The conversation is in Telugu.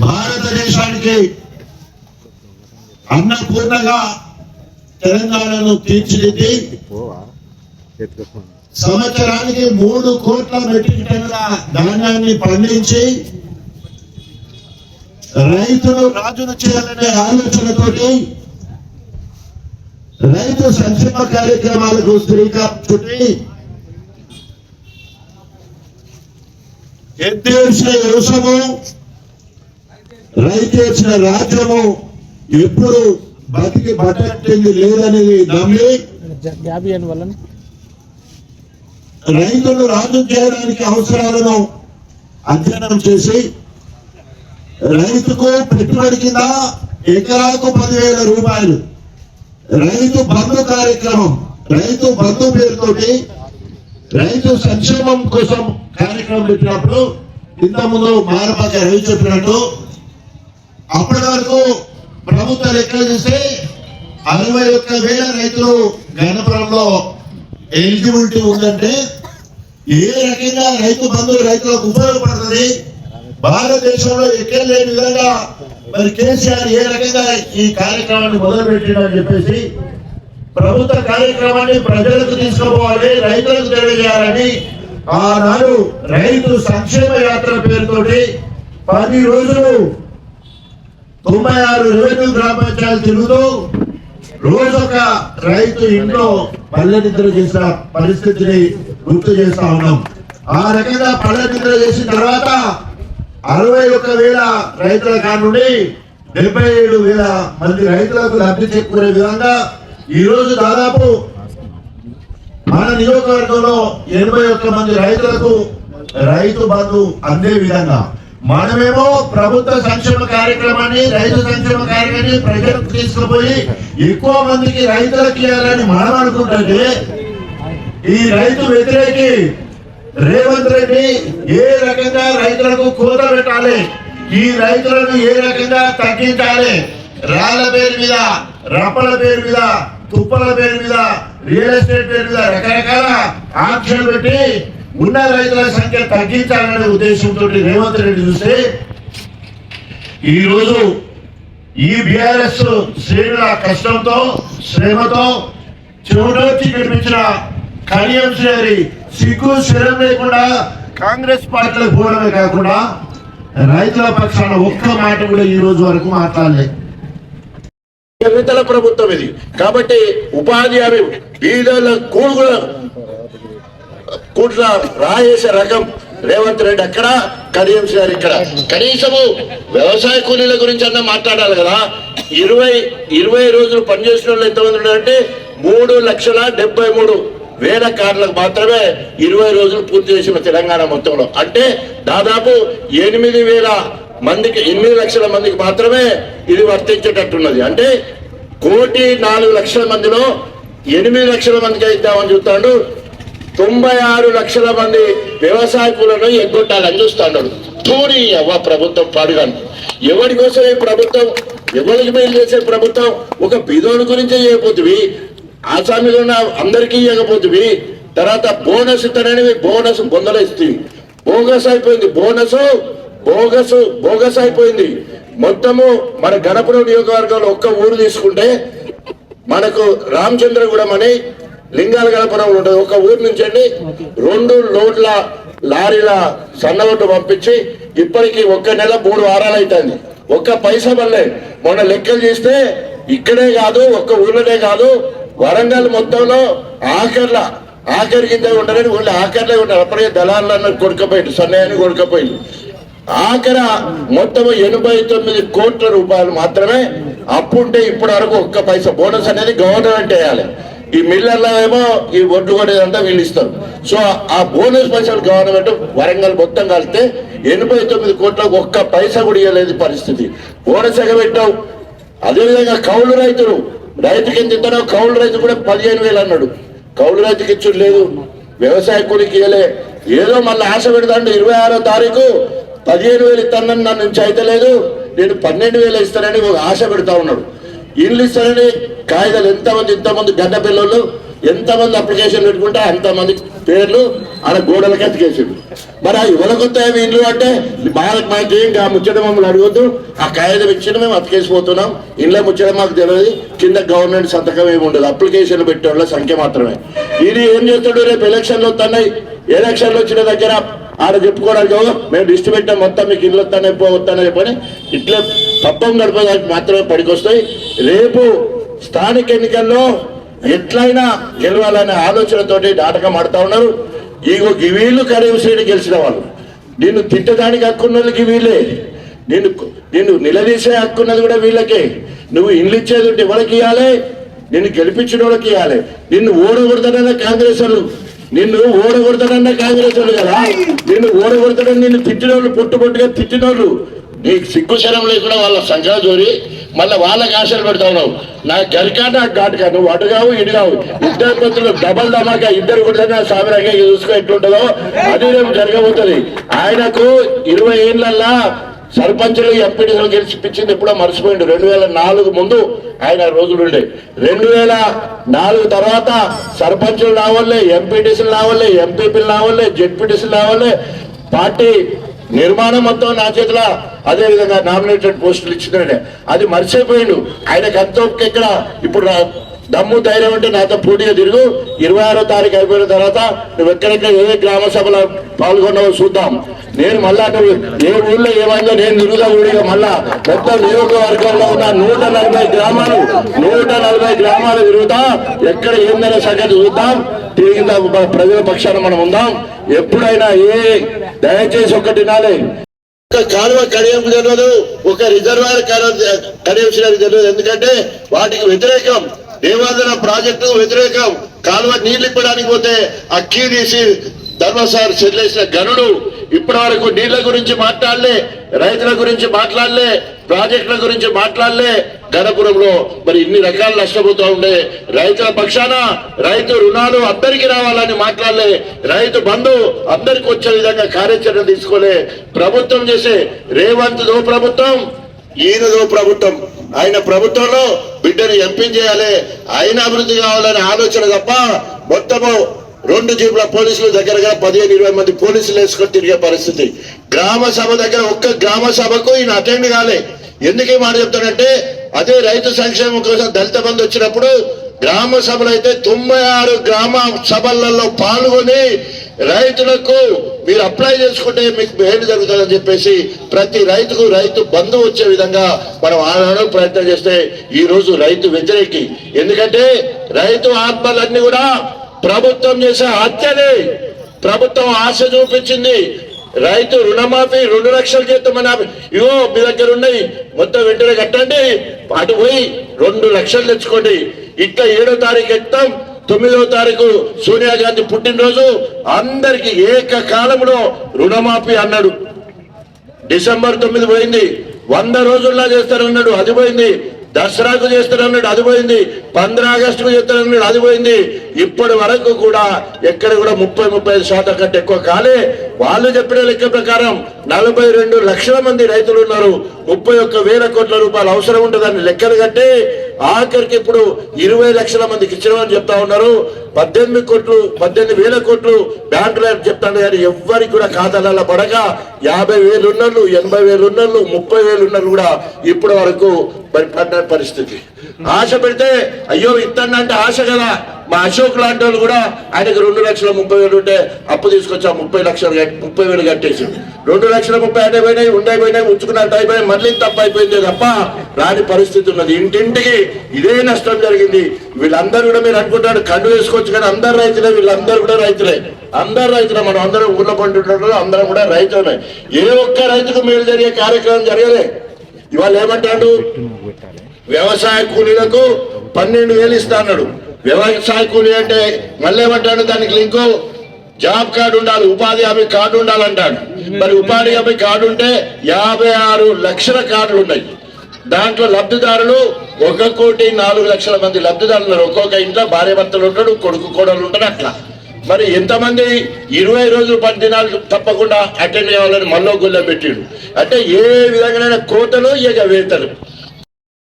భారతదేశానికి అన్నపూర్ణగా తెలంగాణను తీర్చిదిద్ది సంవత్సరానికి మూడు కోట్ల మెట్రిక్ టన్నుల ధాన్యాన్ని పండించి రైతులు రాజును చేయాలనే ఆలోచనతోటి రైతు సంక్షేమ కార్యక్రమాలకు శ్రీకారం చుట్టి ఎద్దేసిన వ్యవసాయము రైతేసిన రాజ్యము ఎప్పుడు బతికి బట్టట్టింది లేదనేది నమ్మి రైతులు రాజు చేయడానికి అవసరాలను అధ్యయనం చేసి రైతుకు పెట్టుబడి కింద ఎకరాకు పదివేల రూపాయలు. రైతు బంధు కార్యక్రమం రైతు బంధు పేరుతోటి రైతు సంక్షేమం కోసం కార్యక్రమం పెట్టినప్పుడు ఇంతకుముందు మారపాక రవి చెప్పినట్టు అప్పటి వరకు ప్రభుత్వ లెక్కలు చూస్తే అరవై ఒక్క వేల రైతులు గణపురంలో ఎలిజిబిలిటీ ఉందంటే ఏ రకంగా రైతు బంధు రైతులకు ఉపయోగపడుతుంది? భారతదేశంలో ఎక్కడ లేని విధంగా మరి కేసీఆర్ ఏ రకంగా ఈ కార్యక్రమాన్ని మొదలుపెట్టిందని చెప్పేసి ప్రభుత్వ కార్యక్రమాన్ని ప్రజలకు తీసుకుపోవాలి రైతులకు తెలియజేయాలని ఆనాడు రైతు సంక్షేమ యాత్ర పేరుతోటి పది రోజులు తొంభై ఆరు రెవెన్యూ గ్రామ పంచాయతీలు తిరుగుతూ రోజొక రైతు ఇంట్లో పల్లె నిద్ర చేసిన పరిస్థితిని గుర్తు చేస్తా ఉన్నాం. ఆ రకంగా పల్లె నిద్ర చేసిన తర్వాత అరవై ఒక్క వేల రైతుల కానుండి డెబ్బై ఏడు వేల మంది రైతులకు లబ్ధి చేకూరే విధంగా ఈ రోజు దాదాపు మన నియోజకవర్గంలో ఎనభై ఒక్క మంది రైతులకు రైతు బంధు అందే విధంగా. మనమేమో ప్రభుత్వ సంక్షేమ కార్యక్రమాన్ని రైతు సంక్షేమ కార్యక్రమాన్ని ప్రజలకు తీసుకుపోయి ఎక్కువ మందికి రైతులకు ఇవ్వాలని మనం అనుకుంటుంటే ఈ రైతు వ్యతిరేకి రేవంత్ రెడ్డి ఏ రకంగా రైతులకు కోత పెట్టాలి? ఈ రైతులను ఏ రకంగా తగ్గించాలి? రాళ్ళ పేరు మీద రప్పల పేరు మీద తుప్పల పేరు మీద రియల్ ఎస్టేట్ మీద రకరకాల ఆంక్షలు పెట్టి ఉన్న రైతుల సంఖ్య తగ్గించాలనే ఉద్దేశంతో రేవంత్ రెడ్డి చూస్తే ఈ రోజు ఈ బీఆర్ఎస్ శ్రేణుల కష్టంతో శ్రమతో చెవుడొచ్చి గడిపించిన కళ్యాణ్ శ్రేరి సిగ్గు శరం లేకుండా కాంగ్రెస్ పార్టీలకు పోవడమే కాకుండా రైతుల పక్షాన ఒక్క మాట కూడా ఈ రోజు వరకు మాట్లాడలేదు ఎన్నికల ప్రభుత్వం ఇది. కాబట్టి ఉపాధి హామీ బీదల కూడుగుల కూట్ల రాయేసే రకం రేవంత్ రెడ్డి అక్కడ కడియం గారు ఇక్కడ. కనీసము వ్యవసాయ కూలీల గురించి అన్న మాట్లాడాలి కదా. ఇరవై ఇరవై రోజులు పనిచేసిన వాళ్ళు ఎంతమంది ఉన్నారంటే మూడు లక్షల డెబ్బై మూడు వేల కార్లకు మాత్రమే ఇరవై రోజులు పూర్తి చేసిన తెలంగాణ మొత్తంలో. అంటే దాదాపు ఎనిమిది వేల మందికి ఎనిమిది లక్షల మందికి మాత్రమే ఇది వర్తించేటట్టున్నది. అంటే కోటి నాలుగు లక్షల మందిలో ఎనిమిది లక్షల మందికి ఇద్దామని చూస్తాడు. తొంభై ఆరు లక్షల మంది వ్యవసాయకులను ఎగ్గొట్టాలని చూస్తాడు. తూరి అవ్వ ప్రభుత్వం పాడుగాను. ఎవరి కోసం ఈ ప్రభుత్వం? ఎవరికి మేలు చేసే ప్రభుత్వం? ఒక బిదోని గురించే చేయకపోతుంది ఆసామిలో ఉన్న అందరికీ ఇవ్వకపోతుంది తర్వాత బోనస్ ఇస్తానని బోనస్ బొందలు ఇస్తుంది బోగస్ అయిపోయింది. బోనస్ బోగస్ బోగస్ అయిపోయింది. మొత్తము మన గణపురం నియోజకవర్గంలో ఒక్క ఊరు తీసుకుంటే మనకు రామచంద్రగూడెం అని లింగాల గణపురం ఉంటుంది. ఒక ఊరు నుంచి అండి రెండు లోడ్ల లారీల సన్నగొట్టు పంపించి ఇప్పటికి ఒక్క నెల మూడు వారాలు అవుతుంది ఒక్క పైసా వల్లే మొన్న లెక్కలు చేస్తే ఇక్కడే కాదు ఒక్క ఊర్లోనే కాదు వరంగల్ మొత్తంలో ఆఖర్ల ఆఖరి కింద ఉండాలని ఊళ్ళో ఆఖర్లే ఉన్నారు. అప్పటికే దళాలను కొడుకపోయింది సన్నయ్యని కొడుకపోయింది ఆఖర మొత్తం ఎనభై తొమ్మిది కోట్ల రూపాయలు మాత్రమే అప్పుంటే ఇప్పటి వరకు ఒక్క పైసా బోనస్ అనేది గవర్నమెంట్ వేయాలి. ఈ మిల్లర్లో ఏమో ఈ ఒడ్డు కొట్టేదంతా వీళ్ళు ఇస్తారు. సో ఆ బోనస్ పైసలు గవర్నమెంట్ వరంగల్ మొత్తం కలిస్తే ఎనభై తొమ్మిది కోట్లకు ఒక్క పైసా కూడా ఇవ్వలేదు పరిస్థితి. బోనస్ ఎగబెట్టావు. అదేవిధంగా కౌలు రైతులు. రైతుకి ఎంత ఇస్తారో కౌలు రైతు కూడా పదిహేను వేలు అన్నాడు. కౌలు రైతుకి ఇచ్చుడు లేదు. వ్యవసాయ కూలికి ఇవ్వలే. ఏదో మళ్ళీ ఆశ పెడతాండి. ఇరవై ఆరో తారీఖు పదిహేను వేలు ఇస్తానని నా నుంచి అయితే లేదు. నేను పన్నెండు వేలు ఇస్తానని ఒక ఆశ పెడతా ఉన్నాడు. ఇల్లు ఇస్తానని కాగితాలు ఎంతమంది ఇంతమంది గడ్డ పిల్లలు ఎంతమంది అప్లికేషన్ పెట్టుకుంటే అంతమంది పేర్లు ఆడ గోడలకి అతికేసిండు మరి ఆ యువలకు ఇల్లు అంటే బాగా మాకు ఏం కా ముచ్చట మమ్మల్ని అడగొద్దు ఆ కాగితం ఇచ్చిన మేము అతికేసిపోతున్నాం. ఇండ్ల ముచ్చడం మాకు తెలియదు. కింద గవర్నమెంట్ సంతకం ఏమి ఉండదు. అప్లికేషన్ పెట్టే వాళ్ళ సంఖ్య మాత్రమే. ఇది ఏం చేస్తాడు? రేపు ఎలక్షన్లు వస్తున్నాయి ఎలక్షన్లు వచ్చిన దగ్గర ఆడ చెప్పుకోవడానికి మేము లిస్ట్ పెట్టాం మొత్తం మీకు ఇల్లు వస్తానే పో చెప్పని. ఇట్లా పప్పం గడపడానికి మాత్రమే పడికొస్తాయి. రేపు స్థానిక ఎన్నికల్లో ఎట్లయినా గెలవాలనే ఆలోచనతోటి నాటకం ఆడుతా ఉన్నారు. ఇగో ఈ వీళ్ళు కరీం శ్రేణి గెలిచిన వాళ్ళు. నిన్ను తిట్టడానికి హక్కున్న వాళ్ళకి వీళ్ళే. నిన్ను నిన్ను నిలదీసే హక్కున్నది కూడా వీళ్ళకే. నువ్వు ఇల్లు ఇచ్చేది ఉంటే ఎవరికి ఇవ్వాలి నిన్ను గెలిపించిన వాళ్ళకి ఇవ్వాలి నిన్ను ఓడగొడతాడన్న కాంగ్రెస్ వాళ్ళు. నిన్ను ఓడగొడతాడన్న కాంగ్రెస్ వాళ్ళు కదా నిన్ను ఓడగొడతాడని నిన్ను తిట్టిన వాళ్ళు పొట్టు పొట్టుగా తిట్టిన వాళ్ళు నీకు సిగ్గు శరం లేకుండా వాళ్ళ సంఖ్య జోరి మళ్ళీ వాళ్ళకి ఆశలు పెడతా ఉన్నావు. నా గరికా నా ఘాటుగా నువ్వు అటు కావు ఇటు కావు. ఇద్దరు పొత్తులు డబల్ ధమాకా ఇద్దరు కూడా సామిరంగా చూసుకో ఎట్లుంటుందో అది రేపు జరగబోతుంది. ఆయనకు ఇరవై ఏళ్ళల్లా సర్పంచులు ఎంపీడీలు గెలిచిపించింది ఎప్పుడో మర్చిపోయిండు. రెండు వేల నాలుగు ముందు ఆయన రోజులు ఉండే. రెండు వేల నాలుగు తర్వాత సర్పంచులు రావాలే ఎంపీటీసీలు రావాలే ఎంపీపీలు రావాలే జెడ్పీటీసీలు రావాలే పార్టీ నిర్మాణం మొత్తం నా చేతిలో అదే విధంగా నామినేటెడ్ పోస్టులు ఇచ్చిందండి అది మర్చిపోయిండు. ఆయనకు అంత ఇక్కడ ఇప్పుడు దమ్ము ధైర్యం అంటే నాతో పోటీగా తిరుగు. ఇరవై ఆరో తారీఖు అయిపోయిన తర్వాత నువ్వు ఎక్కడెక్కడ ఏ గ్రామ సభలో పాల్గొన్నావో చూద్దాం. నేను మళ్ళా నువ్వు ఏ ఊళ్ళో ఏమైందో నేను తిరుగుదా ఊడిగా మళ్ళా మొత్తం నియోజకవర్గంలో ఉన్న నూట నలభై గ్రామాలు నూట నలభై గ్రామాలు తిరుగుతా. ఎక్కడ ఏందనే సంగతి చూద్దాం. తిరిగిన ప్రజల పక్షాన మనం ఉందాం. ఎప్పుడైనా ఏ దయచేసి ఒకటి నాలే. ఒక కాలువ కడియం తెలియదు ఒక రిజర్వాయర్ కడియం తెలియదు. ఎందుకంటే వాటికి వ్యతిరేకం దేవాదన ప్రాజెక్టు వ్యతిరేకం కాలువ నీళ్ళు ఇప్పడానికి పోతే అక్కీ తీసి ధర్మసారి చెల్లేసిన గనుడు ఇప్పటి వరకు నీళ్ళ గురించి మాట్లాడలే రైతుల గురించి మాట్లాడలే ప్రాజెక్టుల గురించి మాట్లాడలే. గణపురంలో మరి ఇన్ని రకాలు నష్టపోతూ ఉండే రైతుల పక్షాన రైతు రుణాలు అందరికి రావాలని మాట్లాడలే. రైతు బంధు అందరికి వచ్చే విధంగా కార్యాచరణ తీసుకోలే. ప్రభుత్వం చేసే రేవంత్ దో ప్రభుత్వం ఈయనదో ప్రభుత్వం. ఆయన ప్రభుత్వంలో బిడ్డను ఎంపీ చేయాలి. ఆయన అభివృద్ధి కావాలనే ఆలోచన తప్ప మొత్తము రెండు జీపుల పోలీసులు దగ్గరగా పదిహేను ఇరవై మంది పోలీసులు వేసుకొని తిరిగే పరిస్థితి. గ్రామ సభ దగ్గర ఒక్క గ్రామ సభకు ఈయన అటెండ్ కాలే. ఎందుకు మాట చెప్తానంటే అదే రైతు సంక్షేమం కోసం దళిత బంధు వచ్చినప్పుడు గ్రామ సభలు అయితే తొంభై ఆరు గ్రామ సభలలో పాల్గొని రైతులకు మీరు అప్లై చేసుకుంటే మీకు మేలు జరుగుతుందని చెప్పేసి ప్రతి రైతుకు రైతు బంధు వచ్చే విధంగా మనం ఆనాడు ప్రయత్నం చేస్తే ఈ రోజు రైతు వ్యతిరేకి. ఎందుకంటే రైతు ఆత్మలన్నీ కూడా ప్రభుత్వం చేసే హత్యలే. ప్రభుత్వం ఆశ చూపించింది. రైతు రుణమాఫీ రెండు లక్షలు చేస్తామని ఆపి- మీ దగ్గర ఉన్నాయి మొత్తం వెంటనే కట్టండి. అటు పోయి రెండు లక్షలు తెచ్చుకోండి. ఇట్లా ఏడో తారీఖు ఎత్తాం. తొమ్మిదవ తారీఖు సోనియా గాంధీ పుట్టినరోజు. అందరికి ఏకకాలంలో రుణమాఫీ అన్నాడు. డిసెంబర్ తొమ్మిది పోయింది. వంద రోజుల్లో చేస్తారన్నాడు అది పోయింది. దసరాకు చేస్తారన్నాడు అది పోయింది. పంద్ర ఆగస్టుకు చేస్తారన్నాడు అది పోయింది. ఇప్పటి వరకు కూడా ఎక్కడ కూడా ముప్పై ముప్పై ఐదు శాతం కంటే ఎక్కువ కాలే. వాళ్ళు చెప్పిన లెక్క ప్రకారం నలభై రెండు లక్షల మంది రైతులు ఉన్నారు. ముప్పై ఒక్క వేల కోట్ల రూపాయలు అవసరం ఉంటుందని లెక్కలు కట్టి ఆఖరికి ఇప్పుడు ఇరవై లక్షల మందికి ఇచ్చినామని చెప్తా ఉన్నారు. పద్దెనిమిది కోట్లు పద్దెనిమిది వేల కోట్లు బ్యాంకులో చెప్తాను కానీ ఎవ్వరికి కూడా ఖాతాలలో పడక యాభై వేలు ఉన్నళ్ళు ఎనభై వేలు ఉన్నళ్ళు ముప్పై వేలు ఉన్నళ్ళు కూడా ఇప్పటి వరకు మరి పరిస్థితి. ఆశ పెడితే అయ్యో ఇస్తాను అంటే ఆశ కదా. మా అశోక్ లాంటి వాళ్ళు కూడా ఆయనకు రెండు లక్షల ముప్పై వేలు ఉంటే అప్పు తీసుకొచ్చా ముప్పై లక్షలు ముప్పై వేలు కట్టేసి రెండు లక్షల ముప్పై అంటే పోయినాయి ఉండే పోయినాయి ఉంచుకున్నట్టు అయిపోయి మళ్ళీ తప్పు అయిపోయింది తప్ప రాని పరిస్థితి ఉన్నది. ఇంటింటికి ఇదే నష్టం జరిగింది. వీళ్ళందరూ కూడా మీరు అనుకుంటారు కండు వేసుకోవచ్చు కానీ అందరు రైతులే వీళ్ళందరూ కూడా రైతులే. అందరు రైతులే మనం అందరం ఊళ్ళో పండుకుంటున్నారు అందరం కూడా రైతులే ఏ ఒక్క రైతుకు మేలు జరిగే కార్యక్రమం జరగలే. ఇవాళ ఏమంటాడు? వ్యవసాయ కూలీలకు పన్నెండు వేలు ఇస్తా అన్నాడు. వ్యవసాయ కూలీ అంటే మళ్ళీ ఏమంటాడు? దానికి లింకు జాబ్ కార్డు ఉండాలి ఉపాధి హామీ కార్డు ఉండాలంటాడు. మరి ఉపాధి హామీ కార్డు ఉంటే యాభై ఆరు లక్షల కార్డులు ఉన్నాయి. దాంట్లో లబ్ధిదారులు ఒక కోటి నాలుగు లక్షల మంది లబ్ధిదారులు ఒక్కొక్క ఇంట్లో భార్య భర్తలు ఉంటాడు కొడుకు కోడలు ఉంటాడు అట్లా. మరి ఎంతమంది ఇరవై రోజులు పది దినాలు తప్పకుండా అటెండ్ కావాలని మనలో గుళ్ళ పెట్టిండు. అంటే ఏ విధంగా కోతలు ఇక వేతలు.